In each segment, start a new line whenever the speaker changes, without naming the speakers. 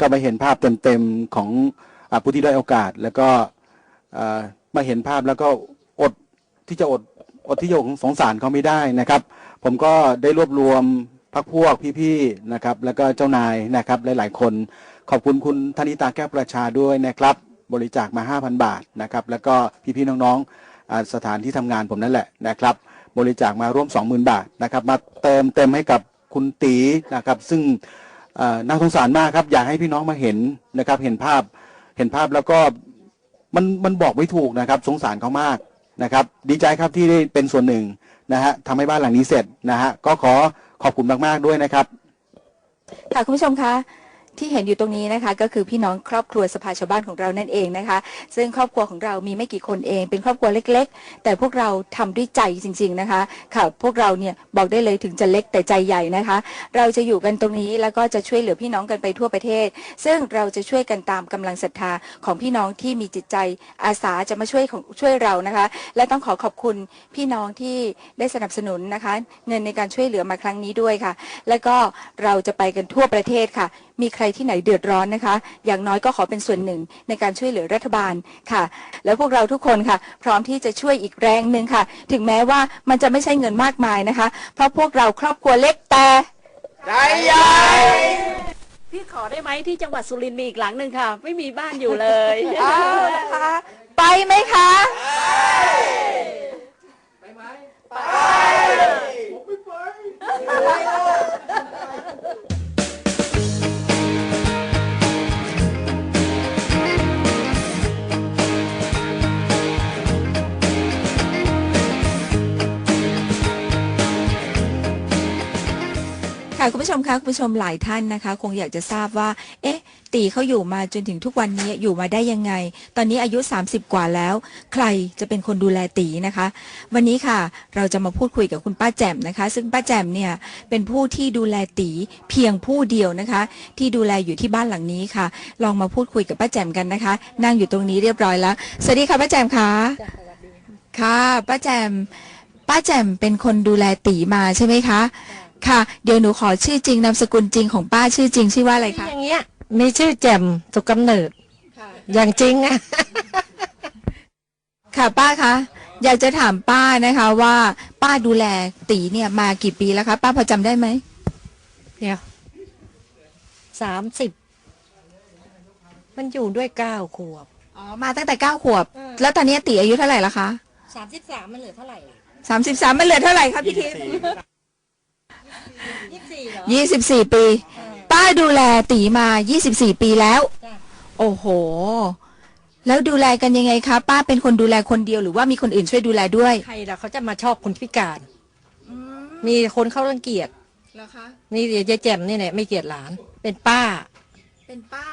ก็มาเห็นภาพเต็มๆของอผู้ที่ได้โอกาส แล้วก็มาเห็นภาพแล้วก็อดที่จะอดอดที่จะสงสารเขาไม่ได้นะครับ ผมก็ได้รวบรวมพักพวกพี่ๆนะครับ แล้วก็เจ้านายนะครับหลายๆคน ขอบคุณคุณธนิตาแก้วประชาด้วยนะครับ บริจาคมา 5,000 บาทนะครับ แล้วก็พี่ๆน้องๆสถานที่ทำงานผมนั่นแหละนะครับ บริจาคมาร่วม 20,000 บาทนะครับ มาเติมเต็มให้กับคุณตีนะครับ ซึ่ง น่าสงสารมากครับ อยากให้พี่น้องมาเห็นนะครับ เห็นภาพเห็นภาพแล้วก็มันมันบอกไม่ถูกนะครับ สงสารเขามากนะครับ ดีใจครับที่ได้เป็นส่วนหนึ่งนะฮะทำให้บ้านหลังนี้เสร็จนะฮะก็ขอขอบคุณมาก ๆ ด้วยนะครับ
ค่ะ คุณผู้ชมคะ ที่เห็นอยู่ตรงนี้นะคะ ก็คือพี่น้องครอบครัวสภาชาวบ้านของเรานั่นเองนะคะ ซึ่งครอบครัวของเรามีไม่กี่คนเอง เป็นครอบครัวเล็ก ๆ แต่พวกเราทำด้วยใจจริง ๆนะคะ ค่ะ พวกเราเนี่ยบอกได้เลยถึงจะเล็กแต่ใจใหญ่นะคะ เราจะอยู่กันตรงนี้แล้วก็จะช่วยเหลือพี่น้องกันไปทั่วประเทศ ซึ่งเราจะช่วยกันตามกำลังศรัทธาของพี่น้องที่มีจิตใจอาสาจะมาช่วยของช่วยเรานะคะ และต้องขอขอบคุณพี่น้องที่ได้สนับสนุนนะคะ เงินในการช่วยเหลือมาครั้งนี้ด้วยค่ะ แล้วก็เราจะไปกันทั่วประเทศค่ะ มีใครที่ไหนเดือดร้อนนะคะ อย่างน้อยก็ขอเป็นส่วนหนึ่งในการช่วยเหลือรัฐบาลค่ะ แล้วพวกเราทุกคนค่ะ พร้อมที่จะช่วยอีกแรงหนึ่งค่ะ ถึงแม้ว่ามันจะไม่ใช่เงินมากมายนะคะ เพราะพวกเราครอบครัวเล็กแต่
พี่ขอได้ไหมที่จังหวัดสุรินทร์มีอีกหลังหนึ่งค่ะ ไม่มีบ้านอยู่เลย
อ้าวนะคะไปไหมคะค่ะ คุณผู้ชมคะคุณผู้ชมหลายท่านนะคะ คงอยากจะทราบว่า เอ๊ะ ตีเขาอยู่มาจนถึงทุกวันนี้อยู่มาได้ยังไง ตอนนี้อายุ 30 กว่าแล้ว ใครจะเป็นคนดูแลตีนะคะ วันนี้ค่ะ เราจะมาพูดคุยกับคุณป้าแจ่มนะคะ ซึ่งป้าแจ่มเนี่ยเป็นผู้ที่ดูแลตีเพียงผู้เดียวนะคะ ที่ดูแลอยู่ที่บ้านหลังนี้ค่ะ ลองมาพูดคุยกับป้าแจ่มกันนะคะ นั่งอยู่ตรงนี้เรียบร้อยแล้วสวัสดีค่ะป้าแจ่มค่ะค่ะป้าแจ่มป้าแจ่มเป็นคนดูแลตีมาใช่ไหมคะ ค่ะ เดี๋ยวหนูขอชื่อจริงนามสกุลจริงของป้าชื่อจริงชื่อว่าอะไรคะ
อย่างเงี้ย มีชื่อแจ่มสุกกำเนิด อย่างจริงอะ
ค่ะป้าคะอยากจะถามป้านะคะว่า ป้าดูแลตีเนี่ยมากี่ปีแล้วคะป้าพอจำได้ไหม
เดี๋ยวสามสิบ มันอยู่ด้วยเก้าขวบ
อ๋อมาตั้งแต่เก้าขวบ
อืม
แล้วตอนนี้ตีอายุเท่าไหร่ละคะ
สามสิบสามมันเหลือเท่าไหร่
สามสิบสามมันเหลือเท่าไหร่คะพี่ทิพย์
ยี่สิบสี่เหรอ
ยี่สิบสี่ปี ป้าดูแลตีมายี่สิบสี่ปีแล้ว
จ้ะ
โอ้โห แล้วดูแลกันยังไงคะ ป้าเป็นคนดูแลคนเดียวหรือว่ามีคนอื่นช่วยดูแลด้วย
ใครล่ะเขาจะมาชอบคนพิการ มีคนเขารังเกียจ
เหรอคะ
นี่เดี๋ยวยายแจ่มนี่แหละไม่เกลียดหลาน เป็นป้า
เป็นป้า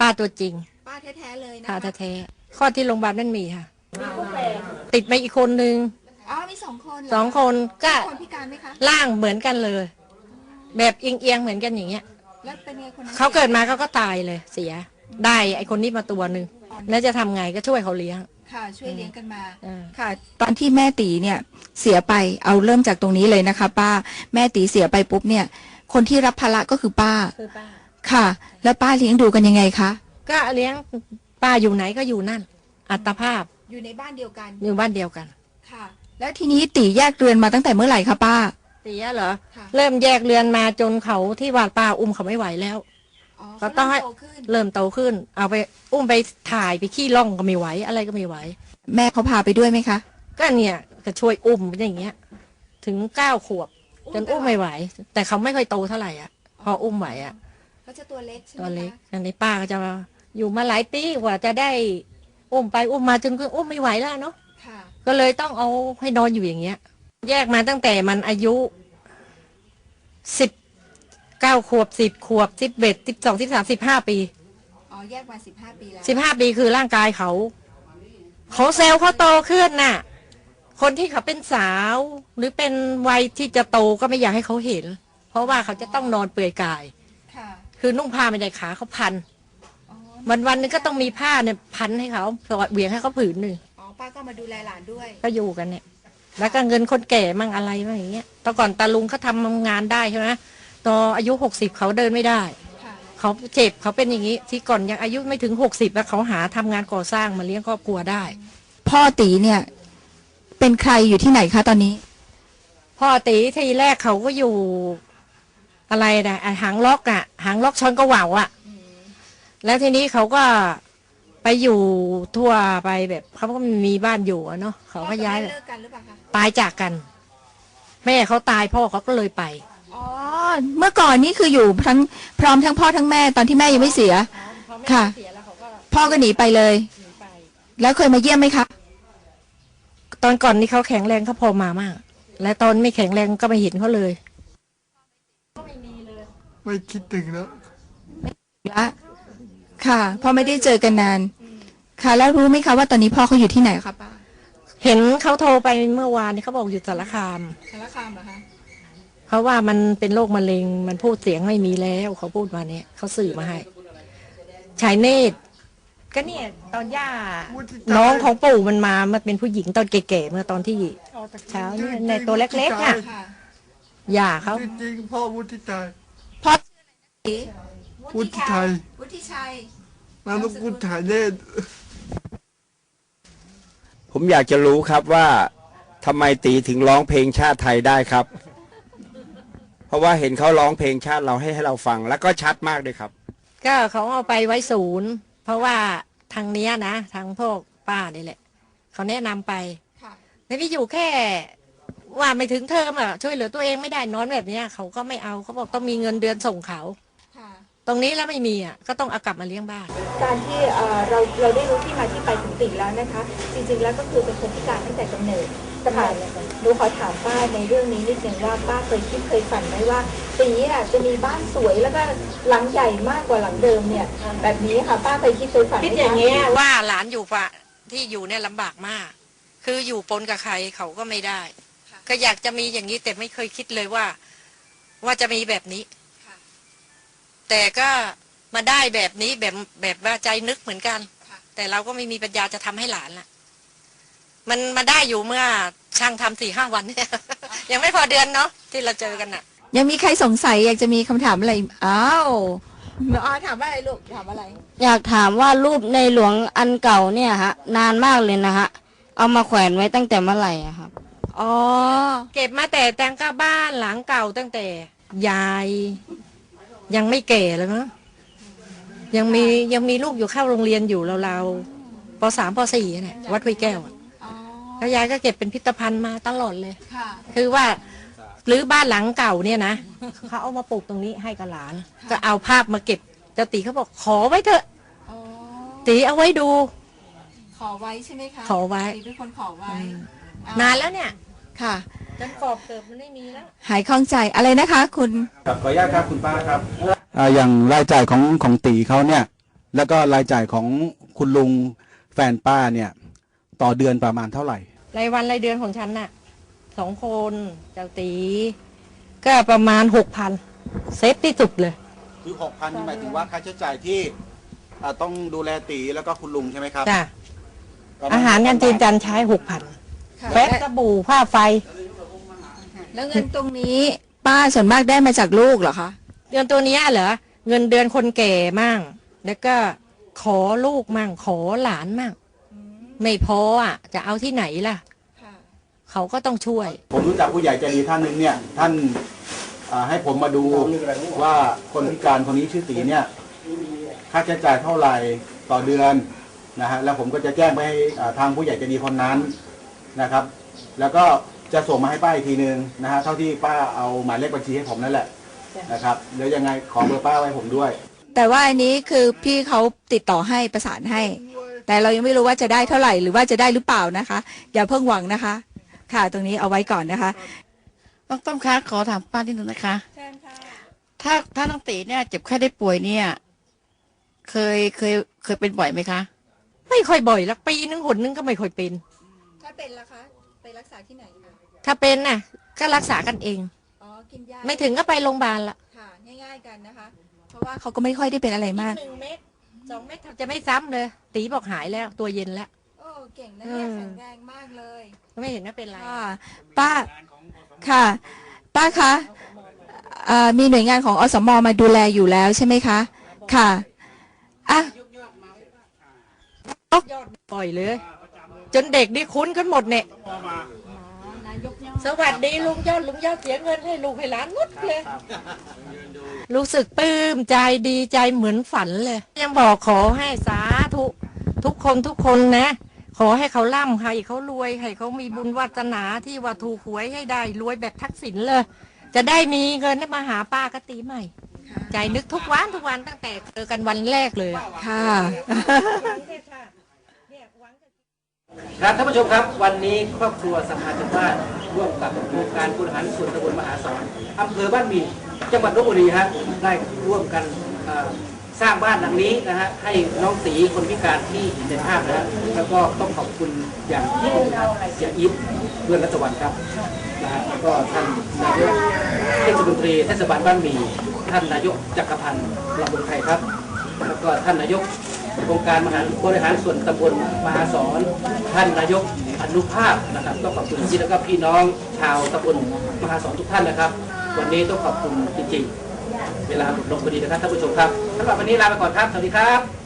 ป้าตัวจริง
ป้าแท้ๆเลยนะ
พาแท้ๆข้อที่โรงพยาบาลนั่นมีค่ะ ติดมาอีกคนนึง
อ๋อมีสองคนเหร
สองคนก็
คนพิการไหมคะ
ร่างเหมือนกันเลย แบบเอียงๆเหมือนกันอย่างเงี้ย
แล้วเป็นไงคนนั้น
เขาเกิดมาเขาก็ตายเลยเสีย ได้ไอคนนี้มาตัวหนึ่งแล้วจะทำไงก็ช่วยเขาเลี้ยง
ค่ะ ช่วยเลี้ยงกันมา
เออ
ค่ะ ตอนที่แม่ตีเนี่ยเสียไปเอาเริ่มจากตรงนี้เลยนะคะ ป้าแม่ตีเสียไปปุ๊บเนี่ย คนที่รับภาระก็คือป้า
คือป้า
ค่ะ แล้วป้าเลี้ยงดูกันยังไงคะ
ก็เลี้ยงป้าอยู่ไหนก็อยู่นั่น อัตภาพ
อยู่ในบ้านเดียวกัน
อยู่บ้านเดียวกัน
ค่ะ แล้วทีนี้ตีแยกเรือนมาตั้งแต่เมื่อไหร่คะป้า
เสียเหรอ
ค่ะ
เริ่มแยกเรือนมาจนเขาที่ว่าป้าอุ้มเขาไม่ไหวแล้ว ก็ต้องให้ เริ่มโตขึ้น เอาไปอุ้มไปถ่ายไปขี้ร่องก็ไม่ไหวอะไรก็ไม่ไหว
แม่เขาพาไปด้วยไหมคะ
ก็เนี่ยก็ช่วยอุ้มอย่างเงี้ย ถึงเก้าขวบ จนอุ้มไม่ไหว แต่เขาไม่ค่อยโตเท่าไหร่อะ พออุ้มไหวอะ
เขาจะตัวเล็กใช่ไหม
ตัวเล็กอันนี้ป้าก็จะอยู่มาหลายปีกว่าจะได้อุ้มไปอุ้มมาจนก็อุ้มไม่ไหวแล้วเนาะ
ค่ะ
ก็เลยต้องเอาให้นอนอยู่อย่างเงี้ย แยกมาตั้งแต่มันอายุ สิบเก้าขวบสิบขวบสิบเอ็ดสิบสองสิบสามสิบห้าปี
อ๋อแยกมาสิบห้าปีแล้ว
สิบห้าปีคือร่างกายเขา เขาเซลล์เขาโตขึ้นน่ะ คนที่เขาเป็นสาว หรือเป็นวัยที่จะโตก็ไม่อยากให้เขาเห็น เพราะว่าเขาจะต้องนอนเปลือยกาย
ค่ะ
คือนุ่งผ้าไม่ได้ขาเขาพัน
อ๋อ
วันวันๆหนึงก็ต้องมีผ้าเนี่ยพันให้เขาสอดเหวียงให้เขาผืนหนึ่ง
อ๋อป้าก็มาดูแลหลานด้วย
ก็อยู่กันเนี่ย แล้วก็เงินคนแก่มั่งอะไรมั่งอย่างเงี้ยตอนก่อนตาลุงเขาทำงานได้ใช่ไหมตอนอายุหกสิบเขาเดินไม่ได้
ค่ะ
เขาเจ็บเขาเป็นอย่างนี้ ที่ก่อนยังอายุไม่ถึงหกสิบแล้วเขาหาทำงานก่อสร้างมาเลี้ยงครอบครัวได้
พ่อตีเนี่ย เป็นใครอยู่ที่ไหนคะตอนนี้
พ่อตีทีแรกเขาก็อยู่อะไรนะอะหางล็อกอะหางล็อกชนก็เหว่าอะแล้วทีนี้เขาก็ ไปอยู่ทั่วไปแบบเขาก็ไม่มีบ้านอยู่อะเนาะเขาก็ย้าย
เลิกกันหรือเปล่าคะ
ตายจากกัน แม่เขาตายพ่อเขาก็เลยไป
อ๋อเมื่อก่อนนี่คืออยู่ทั้งพร้อมทั้งพ่อทั้งแม่ตอนที่แม่ยังไม่เสียค่ะพ่อก็หนีไปเลยแล้วเคยมาเยี่ยมไหมคะ
ตอนก่อนนี่เขาแข็งแรงเขาพอมามาก และตอนไม่แข็งแรงก็ไม่เห็นเขาเลย
ไม่คิดถึงแล้ว
ละค่ะพ่อไม่ได้เจอกันนาน ค่ะ แล้วรู้ไหมคะว่าตอนนี้พ่อเขาอยู่ที่ไหนคะป้า
เห็นเขาโทรไปเมื่อวานนี่เขาบอกอยู่สารคาม
สารคามเหรอคะ
เพราะว่ามันเป็นโรคมะเร็ง มันพูดเสียงไม่มีแล้วเขาพูดมาเนี่ยเขาสื่อมาให้ชายเนตร ก็เนี่ยตอนย่า น้องของปู่มันมามันเป็นผู้หญิงตอนแก่ๆเมื่อตอนที่เช้าเนี่ยในตัวเล็กๆอะ
ค่ะ
ย่าเขา
จริงๆพ่อวุฒิชัย
พ่อ
วุฒิชัย
วุฒิชัย
นามสกุลถ่ายเนตร
ผมอยากจะรู้ครับว่าทำไมตีถึงร้องเพลงชาติไทยได้ครับ เพราะว่าเห็นเขาร้องเพลงชาติเราให้ให้เราฟัง แล้วก็ชัดมากด้วยครับ
ก็เขาเอาไปไว้ศูนย์ เพราะว่าทางเนี้ยนะทางพวกป้านี่แหละเขาแนะนำไป
ค่ะ
ไม่ไปอยู่แค่ว่าไม่ถึงเทอมอะช่วยเหลือตัวเองไม่ได้นอนแบบเนี้ยเขาก็ไม่เอาเขาบอกต้องมีเงินเดือนส่งเขา
ค่ะ
ตรงนี้แล้วไม่มีอะก็ต้องเอากลับมาเลี้ยงบ้าน
การที่เอ่อเราเราได้รู้ที่มาที่ไปของตีแล้วนะคะ จริงๆแล้วก็คือเป็นคนพิการตั้งแต่กำเนิดกำเนิดเลยค่ะหนูขอถามป้าในเรื่องนี้นิดนึงว่าป้าเคยคิดเคยฝันไหมว่าตีอะจะมีบ้านสวยแล้วก็หลังใหญ่มากกว่าหลังเดิมเนี่ย แบบนี้ค่ะป้าเคยคิดเคยฝันไหม
คิด
คะ
อย่างเงี้ย ว่าหลานอยู่ปะที่อยู่เนี่ยลำบากมาก คืออยู่ปนกับใครเขาก็ไม่ได้ ก็อยากจะมีอย่างนี้แต่ไม่เคยคิดเลยว่า ว่าจะมีแบบนี้ แต่ก็มาได้แบบนี้แบบแบบว่าใจนึกเหมือนกัน แต่เราก็ไม่มีปัญญาจะทำให้หลานล่ะ มันมาได้อยู่เมื่อช่างทำสี่ห้าวันเนี่ยยังไม่พอเดือนเนาะที่เราเจอกันน่ะ
ยังมีใครสงสัยอยากจะมีคำถามอะไรอ้าวอ๋อถามว่าอะไรลูกถามอะไร
อยากถามว่ารูปในหลวงอันเก่าเนี่ยฮะ นานมากเลยนะฮะ เอามาแขวนไว้ตั้งแต่เมื่อไหร่อะครับ
อ๋อ
เก็บมาแต่แตงก้าบ้านหลังเก่าตั้งแต่ยาย ยังไม่แก่เลยมั้งยังมียังมีลูกอยู่เข้าโรงเรียนอยู่เราๆปสามปสี่เนี่ยวัดห้วยแก้วอะ
อ๋อ
แล้วยายก็เก็บเป็นพิพิธภัณฑ์มาตลอดเลย
ค่ะ
คือว่าหรือบ้านหลังเก่าเนี่ยนะเขาเอามาปลูกตรงนี้ให้กับหลาน ก็เอาภาพมาเก็บเจ้าตีเขาบอกขอไว้เถอะ
อ๋อ
ตีเอาไว้ดู
ขอไว้ใช่ไหมคะ
ขอไว้
ตีเป็นคนขอไว้
นานแล้วเนี่ย
ค่ะ
จนกรอบเกิดมันไม่มีแล้ว
หายข้องใจอะไรนะคะ คุณ
ครับขออนุญาตครับคุณป้าครับอ่าอย่างรายจ่ายของของตีเขาเนี่ย แล้วก็รายจ่ายของคุณลุงแฟนป้าเนี่ย ต่อเดือนประมาณเท่าไหร่
รายวันรายเดือนของฉันน่ะสองคนเจ้าตี ก็ประมาณหกพันเซฟที่สุดเลย
คือหกพันนี่หมายถึงว่าค่าใช้จ่ายที่อ่าต้องดูแลตีแล้วก็คุณลุงใช่ไหมครับ
จ้ะ
ประมณ
อาหารงานจีนจันใช้หกพันแฟบสบู่ผ้าไฟ
แล้วเงินตรงนี้ป้าส่วนมากได้มาจากลูกเหรอคะ
เดือนตัวเนี้ยเหรอเงินเดือนคนแก่มั่งแล้วก็ขอลูกมั่งขอหลานมั่งไม่พออะ จะเอาที่ไหนล่ะ เขาก็ต้องช่วย
ผมรู้จักผู้ใหญ่ใจดีท่านหนึ่งเนี่ย ท่านอ่าให้ผมมาดูว่าคนพิการคนนี้ชื่อตีเนี่ย ค่าใช้จ่ายเท่าไหร่ต่อเดือนนะฮะแล้วผมก็จะแจ้งไปให้อ่าทางผู้ใหญ่ใจดีคนนั้นนะครับ แล้วก็ จะส่งมาให้ป้าอีกทีนึงนะฮะเท่าที่ป้าเอาหมายเลขบัญชีให้ผมนั่นแหละนะครับเดี๋ยวยังไงขอเบอร์ป้าไว้ผมด้วย
แต่ว่าอันนี้คือพี่เขาติดต่อให้ประสานให้ แต่เรายังไม่รู้ว่าจะได้เท่าไหร่หรือว่าจะได้หรือเปล่านะคะ อย่าเพิ่งหวังนะคะ ค่ะตรงนี้เอาไว้ก่อนนะคะ
น้องต้อมคะขอถามป้านิดนึงนะคะถ้าถ้าน้องตีเนี่ยเจ็บแค่ได้ป่วยเนี่ย เคยเคยเคยเป็นบ่อยไหมคะ
ไม่ค่อยบ่อยละปีนึงหนนึงก็ไม่ค่อยเป็น
ถ้าเป็นล่ะคะ ไปรักษาที่ไหนคะ
ถ้าเป็นน่ะ ก็รักษากันเอง
อ๋อกินยา
ไม่ถึงก็ไปโรงพยาบาลละ
ค่ะ ง่าย ๆกันนะคะ เพราะว่าเขาก็ไม่ค่อยได้เป็นอะไรมาก
หนึ่งเม็ดสองเม็ดจะไม่ซ้ำเลย ตีบอกหายแล้วตัวเย็นแล้ว
โอ้เก่งนะเนี่ย
อืม
แข็งแรงมากเลย
ไม่เห็นว่าเป็นไร
ค่ะป้าค่ะ ป้าคะเอ่อมีหน่วยงานของอสมมาดูแลอยู่แล้วใช่ไหมคะ ค่ะอะ
ปล่อยเลย จนเด็กนี่คุ้นกันหมดเนี่ย สวัสดีลุงยอดลุงยอดเสียเงินให้ลูกให้หลานงดเลย รู้สึกปลื้มใจดีใจเหมือนฝันเลย ยังบอกขอให้สาธุทุกคนทุกคนนะ ขอให้เขาล่ำให้เขารวยให้เขามีบุญวาสนาที่ว่าถูกหวยให้ได้รวยแบบทักษิณเลย จะได้มีเงินมาหาป้ากตีใหม่ ใจนึกทุกวันทุกวันตั้งแต่เจอกันวันแรกเลยอะ
ค่ะ
ครับท่านผู้ชมครับ วันนี้ครอบครัวสภาชาวบ้านร่วมกับโครงการบริหารส่วนตำบลมหาสอนอำเภอบ้านหมีจังหวัดลบบุรีฮะได้ร่วมกันเอ่อสร้างบ้านหลังนี้นะฮะให้น้องสีคนพิการที่เห็นในภาพนะฮะแล้วก็ต้องขอบคุณอย่างยิ่งนะครับเสียอีฟเพื่อนรัตวันครับนะฮะแล้วก็ท่านนายกเทศมนตรีเทศบาลบ้านหมีท่านนายกจักรพันธ์ลำบุญไทยครับ แล้วก็ท่านนายก โครงการมหาบริหารส่วนตำบลมหาสอนท่านนายกอนุภาพนะครับต้องขอบคุณที่แล้วก็พี่น้องชาวตำบลมหาสอนทุกท่านนะครับ วันนี้ต้องขอบคุณจริงๆ เวลาหมดลงพอดีนะครับท่านผู้ชมครับสำหรับวันนี้ลาไปก่อนครับ สวัสดีครับ